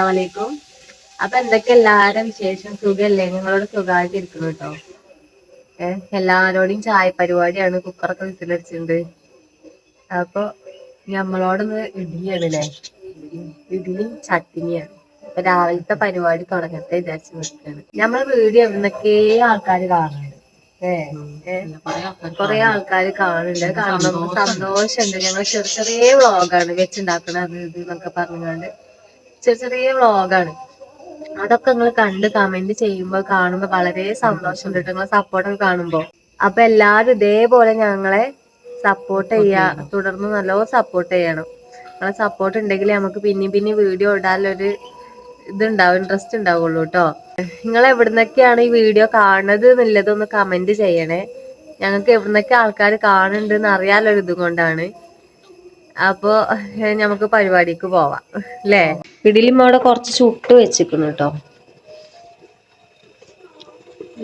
വലൈക്കും അപ്പൊ എന്തൊക്കെ എല്ലാരും വിശേഷം? സുഖല്ലേ? നിങ്ങളോട് സുഖമായിട്ട് ഇരിക്കുന്നു കേട്ടോ. ഏഹ് എല്ലാരോടും ചായ പരിപാടിയാണ് കുക്കറൊക്കെ വിസിലടിച്ചിട്ടുണ്ട്. അപ്പൊ നമ്മളോടൊന്ന് ഇഡ്ഡലിയാണ് ഇടിയും ചട്ടിനിയാണ്. അപ്പൊ രാവിലത്തെ പരിപാടി തുടങ്ങത്തെ വിചാരിച്ചു നിൽക്കുകയാണ് നമ്മളെ വീഡിയോ എന്നൊക്കെ ആൾക്കാർ കാണുന്നുണ്ട് കൊറേ ആൾക്കാര് കാണുന്നുണ്ട്. കാണുമ്പോ സന്തോഷമുണ്ട്. ഞങ്ങൾ ചെറിയ ചെറിയ വ്ളോഗാണ് വെച്ചുണ്ടാക്കണ അത് ഇത് എന്നൊക്കെ പറഞ്ഞുകൊണ്ട്. ചെറിയ ചെറിയ വ്ളോഗാണ്. അതൊക്കെ നിങ്ങൾ കണ്ട് കമന്റ് ചെയ്യുമ്പോൾ കാണുമ്പോൾ വളരെ സന്തോഷം കിട്ടും നിങ്ങളെ സപ്പോർട്ടൊക്കെ കാണുമ്പോ. അപ്പൊ എല്ലാരും ഇതേപോലെ ഞങ്ങളെ സപ്പോർട്ട് ചെയ്യാ. തുടർന്ന് നല്ലോണം സപ്പോർട്ട് ചെയ്യണം. നിങ്ങളെ സപ്പോർട്ട് ഉണ്ടെങ്കിൽ നമുക്ക് പിന്നെയും പിന്നെയും വീഡിയോ ഇടാനൊരു ഇതുണ്ടാവും ഇൻട്രസ്റ്റ് ഉണ്ടാവുള്ളൂ കേട്ടോ നിങ്ങൾ എവിടുന്നൊക്കെയാണ് ഈ വീഡിയോ കാണുന്നത് എന്നുള്ളതൊന്ന് കമന്റ് ചെയ്യണേ. ഞങ്ങൾക്ക് എവിടുന്നൊക്കെ ആൾക്കാർ കാണുന്നുണ്ട് എന്ന് അറിയാലൊരു ഇതും കൊണ്ടാണ്. അപ്പോ നമുക്ക് പരിപാടിക്ക് പോവാം. അല്ലേ ഇഡലിയും അവിടെ കുറച്ച് ചുട്ട് വെച്ചിക്കുന്നു കേട്ടോ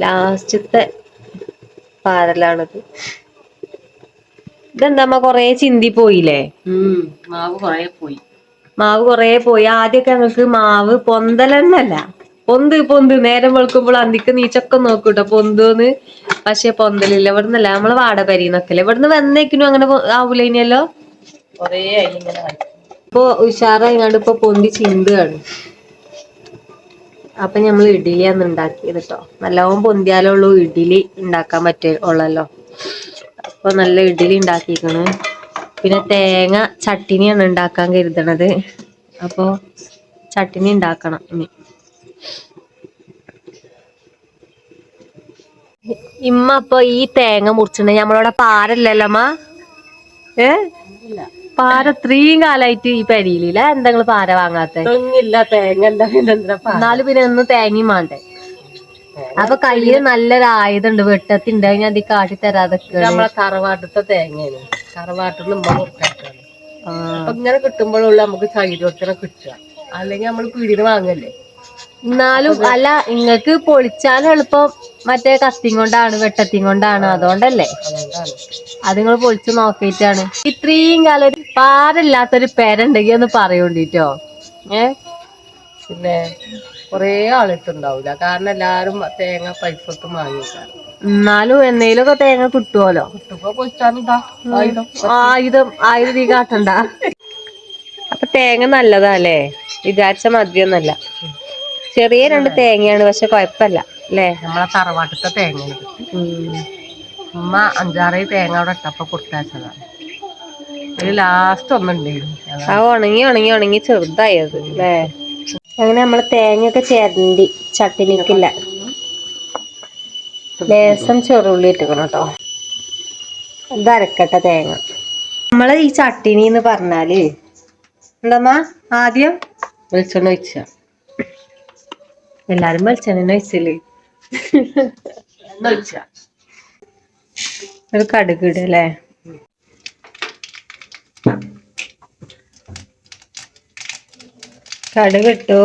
ലാസ്റ്റത്തെ പാരലാണിത്. ഇതെന്താ കൊറേ ചിന്തി പോയില്ലേ? മാവ് കൊറേ പോയി. മാവ് കൊറേ പോയി. ആദ്യമൊക്കെ ഞങ്ങൾക്ക് മാവ് പൊന്തലെന്നല്ല. പൊന്ത് പൊന്ത്. നേരം വെളുക്കുമ്പോൾ അന്തിക്ക് നീച്ചൊക്കെ നോക്കൂട്ടോ പൊന്തോന്ന്. പക്ഷെ പൊന്തലില്ല. ഇവിടുന്നല്ല നമ്മൾ വാടപരിന്നൊക്കെ ഇവിടുന്ന് വന്നേക്കിനും അങ്ങനെ ആവൂല ഇനിയല്ലോ കൊറേ ആയി ഇങ്ങനെ. ഇപ്പൊ ഉഷാറായിങ്ങാണ്ട് ഇപ്പൊ പൊന്തി ചിന്തുകയാണ്. അപ്പൊ നമ്മൾ ഇഡ്ഡലിയാണ് ഉണ്ടാക്കിയത് കേട്ടോ നല്ലോണം പൊന്തിയാലുള്ളൂ ഇഡ്ഡലി ഉണ്ടാക്കാൻ പറ്റുള്ളല്ലോ അപ്പൊ നല്ല ഇഡ്ഡലി ഉണ്ടാക്കിയിരിക്കണ് പിന്നെ തേങ്ങ ചട്ടിനിയാണ് ഉണ്ടാക്കാൻ കരുതണത്. അപ്പൊ ചട്ടിനി ഉണ്ടാക്കണം ഇനി. ഇമ്മ അപ്പൊ ഈ തേങ്ങ മുറിച്ചിട്ടുണ്ട് നമ്മളവിടെ പാരല്ലല്ലോ അമ്മ? ഏ? പാര ഇത്രയും കാലായിട്ട് ഈ പെരിയിലില്ല? എന്താ നിങ്ങൾ പാര വാങ്ങാത്ത? തെങ്ങില്ല തേങ്ങ എന്നാലും പിന്നെ ഒന്ന് തേങ്ങയും വേണ്ടേ അപ്പൊ കയ്യിൽ നല്ലൊരു ആയുധം വെട്ടത്തിണ്ട് ഞാൻ അത് കാട്ടി തരാതെ നമ്മളെ തറവാട്ടത്തെ തേങ്ങയാണ് തറവാട്ടിൽ ഇങ്ങനെ കിട്ടുമ്പോഴുള്ള നമുക്ക് ചൈരോത്തിനെ കിട്ടുക. അല്ലെങ്കിൽ നമ്മൾ പീടിന് വാങ്ങല്ലേ? എന്നാലും അല്ല ഇങ്ങക്ക് പൊളിച്ചാൽ എളുപ്പം. മറ്റേ കത്തിയും കൊണ്ടാണ് വെട്ടത്തിയും കൊണ്ടാണ് അതുകൊണ്ടല്ലേ? അത് നിങ്ങൾ പൊളിച്ചു നോക്കിയിട്ടാണ്. ഇത്രയും കാലം ഒരു പാരല്ലാത്തൊരു പേരുണ്ടെങ്കിൽ ഒന്ന് പറയൂണ്ടിട്ടോ. ഏ? പിന്നെ കൊറേ ആളിട്ടുണ്ടാവൂല. കാരണം എല്ലാരും തേങ്ങ പൈസ വാങ്ങി വാങ്ങിക്കാറ് എന്നാലും എന്നേലൊക്കെ തേങ്ങ കിട്ടുമല്ലോ ആയുധം. ആയുധം ഈ കാട്ടണ്ട. അപ്പൊ തേങ്ങ നല്ലതാ അല്ലേ? വിചാരിച്ച മദ്യൊന്നല്ല ചെറിയ രണ്ട് തേങ്ങയാണ് പക്ഷെ കൊഴപ്പല്ല അല്ലേ? നമ്മളെ തറവാട്ടത്തെ തേങ്ങ ഇത് ഉമ്മ അഞ്ചാറ് തേങ്ങ അവിടെ ഇട്ടപ്പോ കൊടുത്തയച്ചതാണ് ഒരു ലാസ്റ്റ് ഒന്നുണ്ടായിരുന്നു. ആ ഉണങ്ങി ഉണങ്ങി ഉണങ്ങി ചെറുതായത് അല്ലേ? അങ്ങനെ നമ്മൾ തേങ്ങയൊക്കെ ചേരണ്ടി ചട്ടിനിക്കില്ല. ലേസം ചെറുള്ളി ഇട്ടുക്കണം കേട്ടോ. ഇതരക്കട്ടെ തേങ്ങ. നമ്മൾ ഈ ചട്ടിനി എന്ന് പറഞ്ഞാൽ എന്താ ആദ്യം വെളിച്ചെണ്ണ ഒഴിച്ച. എല്ലാരും മത്സ്യം വെച്ചില്ലേ ഒരു കടുക് ഇടുക അല്ലേ കടുക് ഇട്ടു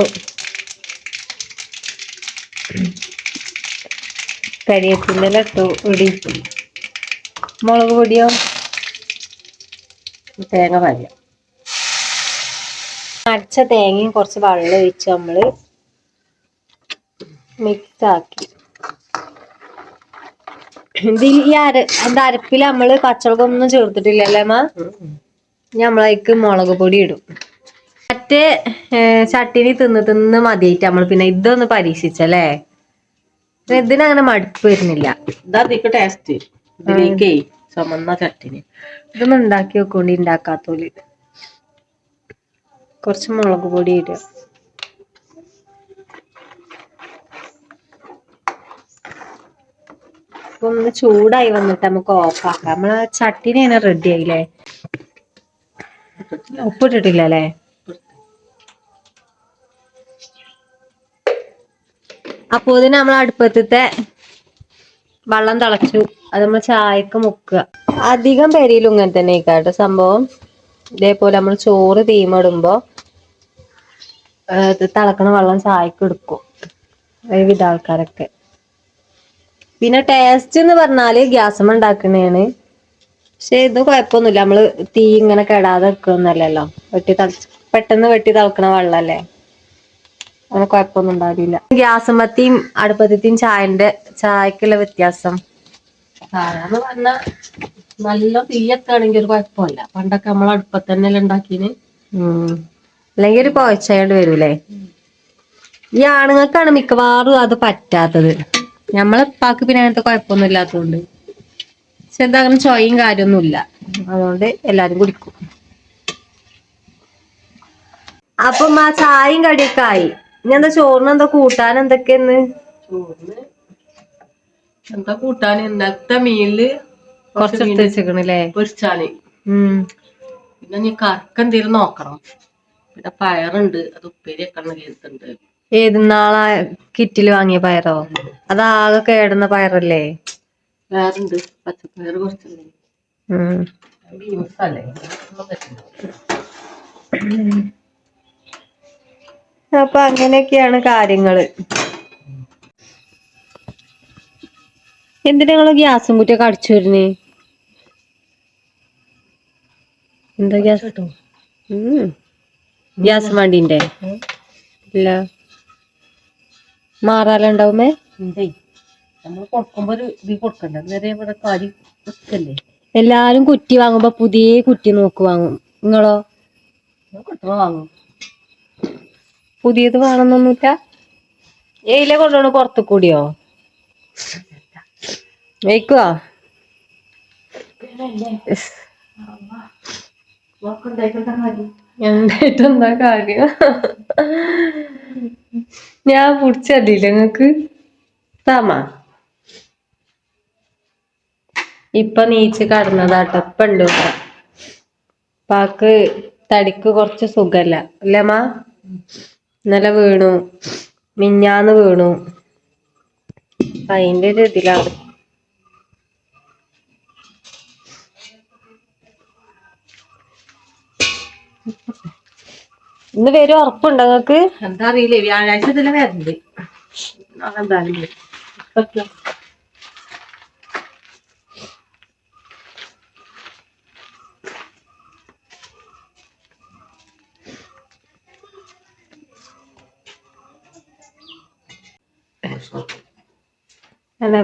കരിയേപ്പിന്റെ ഇട്ടു ഇടി മുളക് പൊടിയോ തേങ്ങ വര അരച്ച തേങ്ങയും കുറച്ച് വെള്ളം ഒഴിച്ച് നമ്മൾ മിക്സ് ആക്കി ഇതിൽ ഈ അര എന്താ അരപ്പിൽ നമ്മൾ പച്ചമുളക് ഒന്നും ചേർത്തിട്ടില്ലല്ലേ അമ്മ? നമ്മളതിക്ക് മുളക് പൊടി ഇടും. മറ്റേ ചട്ടിനി തിന്ന് തിന്ന് മതിയായിട്ട് നമ്മൾ പിന്നെ ഇതൊന്ന് പരീക്ഷിച്ചല്ലേ? ഇതിനങ്ങനെ മടുപ്പ് വരുന്നില്ല. ഇതാ ടേസ്റ്റ് ഇതിലേക്കേ ചുമന്ന ചട്ടിനി. ഇതൊന്നും ഉണ്ടാക്കി വെക്കൊണ്ട് ഉണ്ടാക്കാത്തോൽ. കുറച്ച് മുളക് പൊടി ഇടുക. അപ്പൊ ഒന്ന് ചൂടായി വന്നിട്ട് നമുക്ക് ഓഫ് ആക്കാം നമ്മളെ ചട്ടിനെ റെഡി ആയില്ലേ? ഉപ്പിട്ടിട്ടില്ല അല്ലേ അപ്പോ ഇതിന് നമ്മൾ അടുപ്പത്തത്തെ വെള്ളം തിളച്ചു. അത് നമ്മൾ ചായക്ക് മുക്കുക. അധികം പെരിയിലും ഇങ്ങനെ തന്നെ കേട്ടോ സംഭവം. ഇതേപോലെ നമ്മൾ ചോറ് തീമിടുമ്പോ തിളക്കണ വെള്ളം ചായക്ക് എടുക്കും. വിധ ആൾക്കാരൊക്കെ. പിന്നെ ടേസ്റ്റ് എന്ന് പറഞ്ഞാൽ ഗ്യാസമ്മ ഉണ്ടാക്കണേണ്. പക്ഷെ ഇത് കുഴപ്പമൊന്നുമില്ല. നമ്മൾ തീ ഇങ്ങനെ കെടാതെ വെക്കുന്നല്ലോ വെട്ടി തളിച്ച് പെട്ടെന്ന് വെട്ടി തളക്കണ വെള്ളല്ലേ? അങ്ങനെ കുഴപ്പമൊന്നും ഉണ്ടാവില്ല. ഗ്യാസുമത്തിയും അടുപ്പത്തെയും ചായന്റെ ചായക്കുള്ള വ്യത്യാസം. സാധാരണ നല്ല തീയൊക്കെ ആണെങ്കിൽ ഒരു കുഴപ്പമില്ല. പണ്ടൊക്കെ നമ്മൾ അടുപ്പത്തന്നെ ഉണ്ടാക്കിന്. അല്ലെങ്കിൽ ഒരു പോയച്ചായോണ്ട് വരൂലേ? ഈ ആണുങ്ങൾക്കാണ് മിക്കവാറും അത് പറ്റാത്തത്. നമ്മളെപ്പാക്ക് പിന്നെ അങ്ങനത്തെ കുഴപ്പമൊന്നും ഇല്ലാത്തതുകൊണ്ട് പക്ഷെ എന്താ അങ്ങനെ ചൊയും കാര്യമൊന്നുമില്ല അതുകൊണ്ട് എല്ലാരും കുടിക്കും. അപ്പം ആ ചായയും കടിയൊക്കെ ആയി. ഇനി എന്താ ചോറിന് എന്താ കൂട്ടാൻ എന്തൊക്കെയെന്ന്? ചോറിന് എന്താ കൂട്ടാൻ? ഇന്നത്തെ മീനിൽ കുറച്ചെടുത്ത് വെച്ചേക്കണല്ലേ? പൊരിച്ചാൽ ഉം. പിന്നെ നീ കറക്കെന്തേലും നോക്കണം. പിന്നെ പയറുണ്ട് അത് ഉപ്പേരി വെക്കണം കേൾക്കുന്നുണ്ട് ഏത് നാളാ കിറ്റിൽ വാങ്ങിയ പയറോ? അതാകെ കേടുന്ന പയറല്ലേ? വേറുണ്ട്. പച്ചപ്പയർ കുറച്ചുണ്ട്. അപ്പൊ അങ്ങനെയൊക്കെയാണ് കാര്യങ്ങൾ. എന്തിനാ നിങ്ങൾ ഗ്യാസും കുറ്റിയൊക്കെ അടിച്ചു വരുന്നേ? എന്താ ഗ്യാസ്? കേട്ടോ ഗ്യാസ് വണ്ടിന്റെ? ഇല്ല. മാറാലുണ്ടാവുമേ? എന്തേ നമ്മൾ കൊടുക്കുമ്പോ ഒരു ഇത് കൊടുക്കണ്ട. നേരെ ഇവിടെ കാരി വെക്കല്ലേ? എല്ലാരും കുറ്റി വാങ്ങുമ്പോ പുതിയ കുറ്റി നോക്ക് വാങ്ങും. നിങ്ങളോ? വാങ്ങും. പുതിയത് വേണമെന്നൊന്നുമില്ല ഏയിലെ കൊണ്ടുപോണ പുറത്തു കൂടിയോ വെക്കുവാ എന്തായിട്ട് എന്താ കാര്യം? ഞാൻ പിടിച്ചതില്ല നിങ്ങക്ക്? താമാ. ഇപ്പൊ നീച്ച് കടന്നതാട്ടോ ഇപ്പൊ പാക്ക് തടിക്ക് കുറച്ച് സുഖല്ല. അല്ലേ മാ ഇന്നലെ വീണു. മിഞ്ഞാന്ന് വീണു. അതിന്റെ ഒരു ഇതിലാണ്. ഇന്ന് വരും ഉറപ്പുണ്ടോ നിങ്ങക്ക് എന്താ അറിയില്ലേ വ്യാഴാഴ്ച ഇതിലെ വരണ്ട്.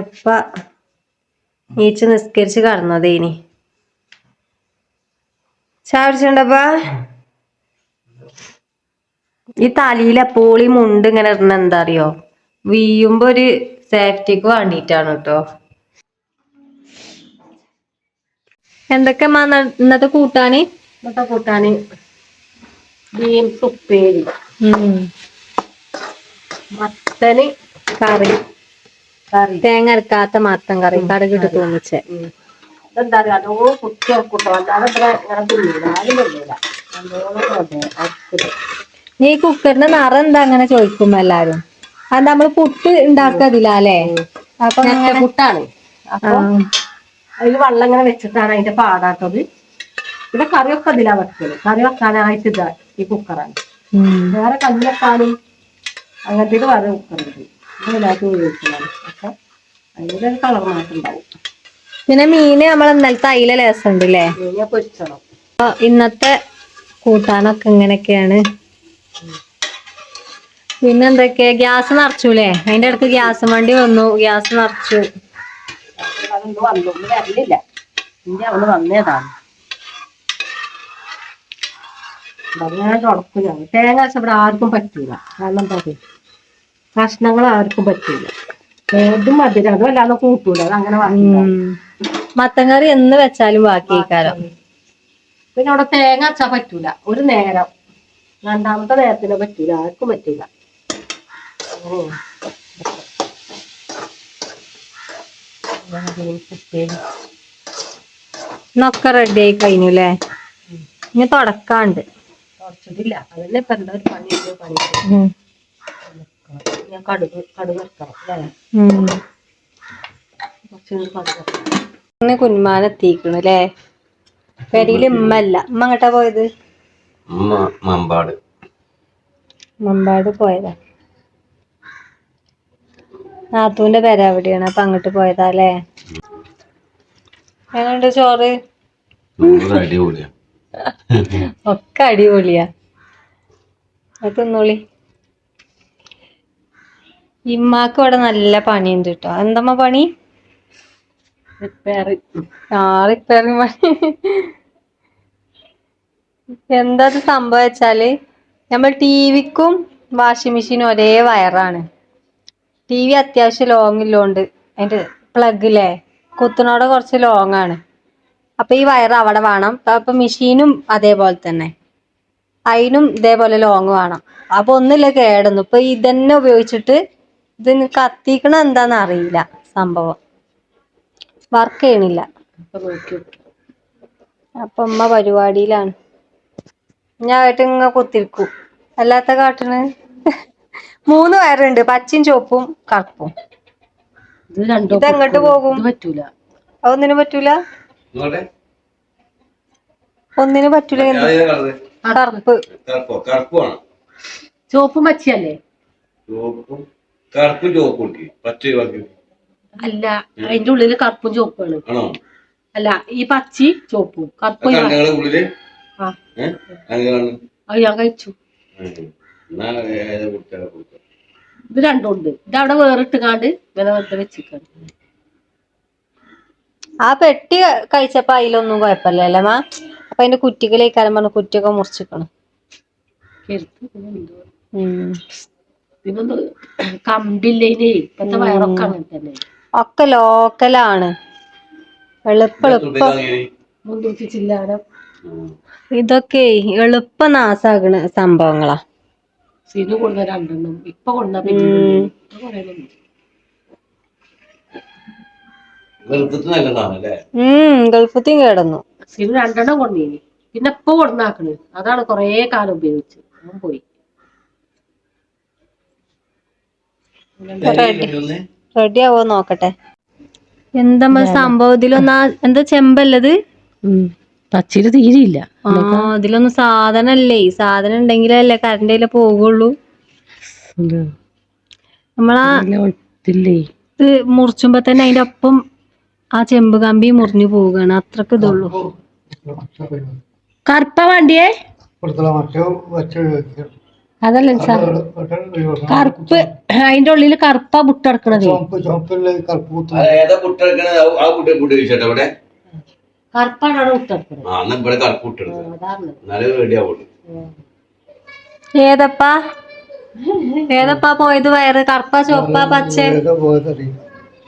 ഇപ്പ നീച്ച് നിസ്കരിച്ച് കടന്നതേനി. ചാടിച്ചുണ്ടപ്പാ ഈ തലയിൽ എപ്പോഴും ഈ മുണ്ട് ഇങ്ങനെ ഇടുന്ന എന്താ അറിയോ? വീയുമ്പോ ഒരു സേഫ്റ്റിക്ക് വേണ്ടിയിട്ടാണ് കേട്ടോ എന്തൊക്കെ ഇന്നത്തെ കൂട്ടാന്? ഇന്നത്തെ കൂട്ടാന് ബീൻസ് ഉപ്പേരി. മത്തന് കറി. കറി. തേങ്ങ അരക്കാത്ത മത്തൻ കറി. കടകിട്ട് തോന്നിച്ചേ എന്താ അറിയാം? അതോ കുത്തി കൂട്ടോ അല്ലാതെ ഇങ്ങനെ തിന്നില്ല ആരും തിന്നില്ല നല്ലോണം അതെ അരച്ചിട്ട്. ഈ കുക്കറിന്റെ നിറം എന്താ അങ്ങനെ ചോദിക്കും എല്ലാരും? അത് നമ്മൾ പുട്ട് ഉണ്ടാക്കതില്ല അല്ലേ? അപ്പൊ പുട്ടാണ്. അപ്പൊ അതിൽ വെള്ളം ഇങ്ങനെ വെച്ചിട്ടാണ് അതിന്റെ പാടാത്തത്. ഇവിടെ കറിയൊക്കെ അതിലാ വെക്കൽ. കറി വെക്കാനായിട്ട് ഇതാ ഈ കുക്കറാണ്. വേറെ കല്ലിലെക്കാനും വെക്കാനും അങ്ങനത്തേക്ക് വേറെ കുക്കറുണ്ട്. ഉപയോഗിക്കുന്നതാണ് അപ്പൊ അതിന്റെ കളർ മാറ്റം ഉണ്ടാവും. പിന്നെ മീന് നമ്മൾ ഇന്നലത്തെ അയില ലേസം ഉണ്ട് അല്ലേ ഇന്നത്തെ കൂട്ടാനൊക്കെ ഇങ്ങനെയൊക്കെയാണ്. പിന്നെ എന്തൊക്കെയാ ഗ്യാസ് നിറച്ചൂലേ? അതിന്റെ അടുത്ത് ഗ്യാസ് വണ്ടി വന്നു. ഗ്യാസ് നിറച്ചു. വന്നു? അവൾ വന്നേതാണ്. തേങ്ങ ഇവിടെ ആർക്കും പറ്റൂല. കാരണം എന്താ? കഷ്ണങ്ങൾ ആർക്കും പറ്റൂല. ഏതും മധുരം? അതും അല്ലാതെ കൂട്ടൂല. അത് അങ്ങനെ മത്തങ്ങറി എന്ന് വെച്ചാലും ബാക്കി കാലം പിന്നെ അവിടെ തേങ്ങ അച്ച പറ്റൂല. ഒരു നേരം. രണ്ടാമത്തെ നേരത്തിന് പറ്റില്ല ആർക്കും പറ്റില്ല ഇന്നൊക്കെ റെഡി ആയി കഴിഞ്ഞു അല്ലേ ഇനി തുടക്കാണ്ട്. കുറച്ചിട്ടില്ല അതന്നെ ഇപ്പൊ എന്താ ഒരു പണി? പണി. ഞാൻ കടുക് കടുക് ഇറക്കണം അല്ലേ? ഉം. കുറച്ച് കടുക് ഇറക്കണം എത്തിക്കണു അല്ലേ? പെരിയിൽ ഉമ്മ അല്ല എങ്ങട്ടാ പോയത്? മമ്പാട്. മമ്പാട് പോയതാ. നാത്തൂന്റെ പേര എവിടെയാണ് അപ്പൊ അങ്ങോട്ട് പോയതാ അല്ലേ എങ്ങനെയുണ്ട് ചോറ്? അടിപൊളിയാ. ഒക്കെ അടിപൊളിയാ. തിന്നോളി. ഇമ്മാക്ക് ഇവിടെ നല്ല പണിയുണ്ട് കേട്ടോ എന്തമ്മ പണി? റിപ്പയറിങ് ആ റിപ്പയറിങ് പണി. എന്താ സംഭവം വെച്ചാൽ നമ്മൾ ടിവിക്കും വാഷിംഗ് മെഷീനും ഒരേ വയറാണ്. ടി വി അത്യാവശ്യം ലോങ് ഇല്ലോണ്ട്. അതിന്റെ പ്ലഗില്ലേ കുത്തിനോടെ കുറച്ച് ലോങ് ആണ്. അപ്പൊ ഈ വയർ അവിടെ വേണം. അപ്പൊ മെഷീനും അതേപോലെ തന്നെ. അതിനും ഇതേപോലെ ലോങ് വേണം. അപ്പൊ ഒന്നില്ല കേടുന്നു. ഇപ്പൊ ഇതന്നെ ഉപയോഗിച്ചിട്ട് ഇത് കത്തിക്കണ എന്താന്ന് അറിയില്ല സംഭവം. വർക്ക് ചെയ്യണില്ല. അപ്പൊ അമ്മ നോക്കി അപ്പൊ ഉമ്മ പരിപാടിയിലാണ്. ഞാൻ ആയിട്ട് ഇങ്ങനെ കുത്തിരിക്കും. അല്ലാത്ത കാട്ടിന് മൂന്ന് വയറുണ്ട്. പച്ചയും ചുവപ്പും കറുപ്പും. ഇത് രണ്ടോ ഇതെങ്ങോട്ട് പോകും? ഇത് പറ്റൂല. അതൊന്നിനും പറ്റൂല? ഒന്നിനും പറ്റൂല എന്ത് കറുപ്പ്. ചുവപ്പും പച്ചയല്ലേ? ചുവപ്പും കറുപ്പും ചുവപ്പും ഉണ്ട്. പച്ച ഒഴിവാക്കി അല്ല അതിന്റെ ഉള്ളിൽ കറുപ്പും ചുവപ്പാണ് ആണോ. അല്ല ഈ പച്ചി ചുവപ്പും. കറുപ്പും ഉള്ളിൽ? ഏഹ് കണ്ണുകളാണ് അത് ഞാൻ കഴിച്ചു. എന്നാ ഏത് കുട്ടികളെ കൊടുക്കാം ഇത് രണ്ടും ഉണ്ട്. ഇത് അവിടെ വേറിട്ടുകാണ്ട് ഇങ്ങനെ വെറുതെ വെച്ചിക്കാണ് ആ പെട്ടി കഴിച്ചപ്പോ അതിലൊന്നും കുഴപ്പമില്ല അല്ലേ മാ? അപ്പൊ അതിന്റെ കുറ്റികളേക്കാരം പറഞ്ഞ കുറ്റിയൊക്കെ മുറിച്ചിക്കണം കരുത്ത് എന്തോ. ഉം. ഇതിനൊന്ന് കമ്പില്ലേനേ ഇപ്പത്തെ വയറൊക്കെ അങ്ങനെ തന്നെ. ഒക്കെ ലോക്കലാണ് എളുപ്പ എളുപ്പം. വാങ്ങിയത് മുന്നൂറ്റി ചില്ലാനം. ഇതൊക്കെ എളുപ്പ നാസാകണ സംഭവങ്ങളാ. സിനു കൊടുന്ന രണ്ടെണ്ണം. ഇപ്പൊ നല്ലതാണ് അല്ലേ? ഉം ഗൾഫത്തും കേടന്നു. സിനു രണ്ടെണ്ണം കൊണ്ടീനി. പിന്നെ ഇപ്പൊ കൊണ്ടുവന്നാക്കണ്. അതാണ് കൊറേ കാലം ഉപയോഗിച്ച് അവൻ പോയി. റെഡി. ആവോ നോക്കട്ടെ. എന്താ സംഭവം? ഇതിലൊന്നാ എന്താ ചെമ്പല്ലത് പച്ചിൽ തീരില്ല ആ ഇതിലൊന്നും സാധനല്ലേ? സാധനം ഉണ്ടെങ്കിലല്ലേ കറണ്ട് പോകുള്ളൂ നമ്മളാ ഇതില്ലേ ഇത് മുറിച്ചുമ്പോ തന്നെ അതിന്റെ ഒപ്പം ആ ചെമ്പ് കമ്പി മുറിഞ്ഞു പോവുകയാണ്. അത്രയ്ക്ക് ഇതുള്ളൂ. കറുപ്പ വണ്ടിയേ? അതല്ല സാർ കറുപ്പ് അതിന്റെ ഉള്ളിൽ കറുപ്പ മുട്ടടക്കണത് അത് കറുപ്പാണ് ഏതപ്പാ? ഏതപ്പാ പോയത് വയറ്? കറുപ്പ ചുവപ്പ പച്ച?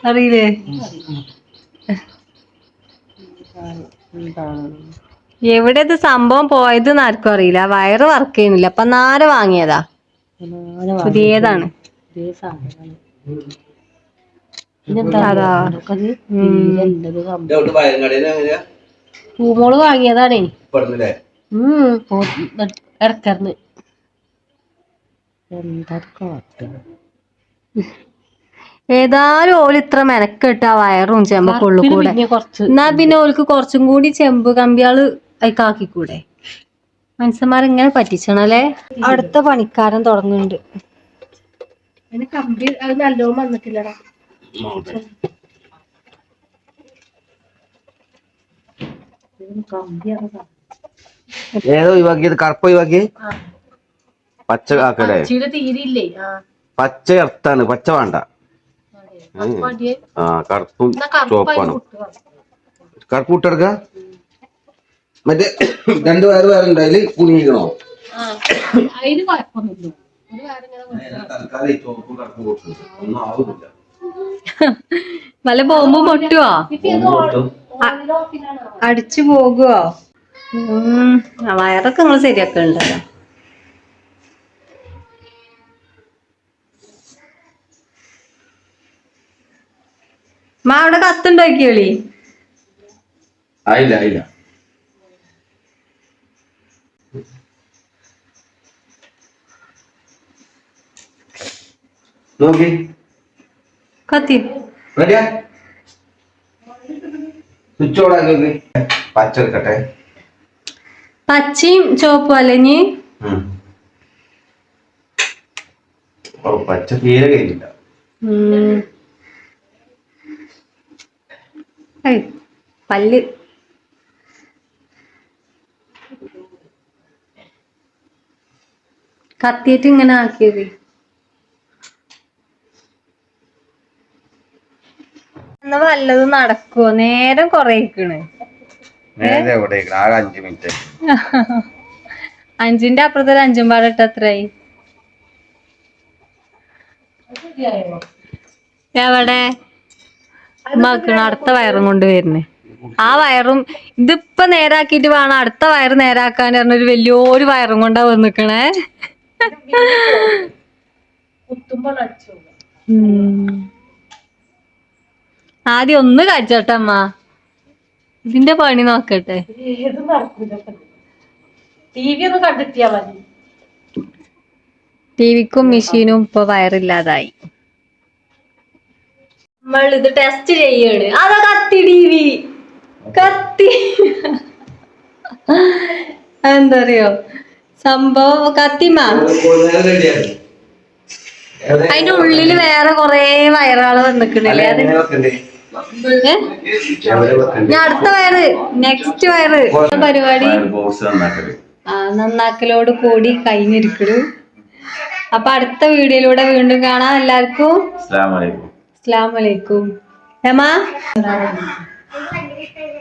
അറിയില്ലേ. എവിടെ ഇത് സംഭവം പോയത് ആർക്കും അറിയില്ല. വയറ് വർക്ക് ചെയ്യുന്നില്ല. അപ്പൊ നാല് വാങ്ങിയതാ? പുതിയതാണ്. പുതിയ സാധനമാണ്. പൂമോൾ വാങ്ങിയതാണേ. ഉം ഇടക്കറിന് എന്താ ഏതായാലും ഓൽ ഇത്ര മെനക്കെട്ട് ആ വയറും ചെമ്പക്കുള്ളു കൂടെ. എന്നാ പിന്നെ ഓൽക്ക് കുറച്ചും കൂടി ചെമ്പ് കമ്പിയാൾ അയക്കാക്കിക്കൂടെ മനുഷ്യന്മാരിങ്ങനെ പറ്റിച്ചണല്ലേ? അടുത്ത പണിക്കാരൻ തുടങ്ങുന്നുണ്ട്. അതിന് കമ്പി അത് നല്ലോണം വന്നിട്ടില്ലടാ. സാധനം. ഏതോ ഒഴിവാക്കിയത് കറുപ്പ് ഒഴിവാക്കി പച്ച ആക്കടെ പച്ച എർത്താണ് പച്ച വേണ്ട. ആ കറുപ്പും ചുവപ്പാണ്. കറുപ്പ് വിട്ടെടുക്ക മറ്റേ രണ്ട് വയറ് വേറെ ഉണ്ട് അതിൽ കുടുങ്ങിക്കണോ? തൽക്കാലം ഈ ചുവപ്പും കറുപ്പും കൊടുത്തു ഒന്നും ആവുന്നില്ല. വല്ല ബോംബ് പൊട്ടുവോ. അടിച്ചു പോകുവോ? വയറൊക്കെ നിങ്ങൾ ശരിയാക്കണ്ടല്ലോ. മാ അവിടെ കത്തുണ്ടാക്കിയോളി? ആയില്ല ആയില്ല. നോക്കി. കത്തി. റെഡിയാ? സ്വിച്ച് ഓൺ ആക്കി. നോക്ക്. പച്ച എടുക്കട്ടെ. പച്ചയും ചുവപ്പും അല്ലേ പച്ച തീരെ കഴിഞ്ഞില്ല പല്ല്. കത്തിയിട്ട് ഇങ്ങനെ ആക്കിയത്. എന്നാ വല്ലതും നടക്കുവോ? നേരം കൊറേക്കണ് അഞ്ചിന്റെ അപ്പുറത്ത് ഒരു അഞ്ചും പാടട്ട് എത്രയായി എവിടെ? ഉമ്മാക്കണ അടുത്ത വയറും കൊണ്ട് വരുന്നേ. ആ വയറും ഇതിപ്പൊ നേരാക്കിട്ട് വേണം. അടുത്ത വയറ് നേരാക്കാൻ പറഞ്ഞൊരു വലിയൊരു വയറും കൊണ്ടാ വന്നിക്കണേ. നിക്കണേ ഉം. ആദ്യം ഒന്ന് കഴിച്ചോട്ടെ അമ്മ. ഇതിന്റെ പണി നോക്കട്ടെ. ഏത് നടക്കൂല ടി വി ഒന്ന് കണ്ടെത്തിയാ മതി. ടിവിക്കും മെഷീനും ഇപ്പൊ വയറില്ലാതായി. നമ്മൾ ഇത് ടെസ്റ്റ് ചെയ്യാണ്. അതാ കത്തി ടിവി കത്തി. എന്താ അറിയോ സംഭവം കത്തിമാ അതിന്റെ ഉള്ളിൽ വേറെ കൊറേ വയറാൾ വന്നിക്കണില്ലേ? അത്? ഞാൻ അടുത്ത വയറ് നെക്സ്റ്റ് വയറ്. പരിപാടി? നന്നാക്കലോട് കൂടി കഴിഞ്ഞിരിക്കണു. അപ്പൊ അടുത്ത വീഡിയോയിലൂടെ വീണ്ടും കാണാം. എല്ലാവർക്കും അസ്സലാമു വലൈക്കും രമ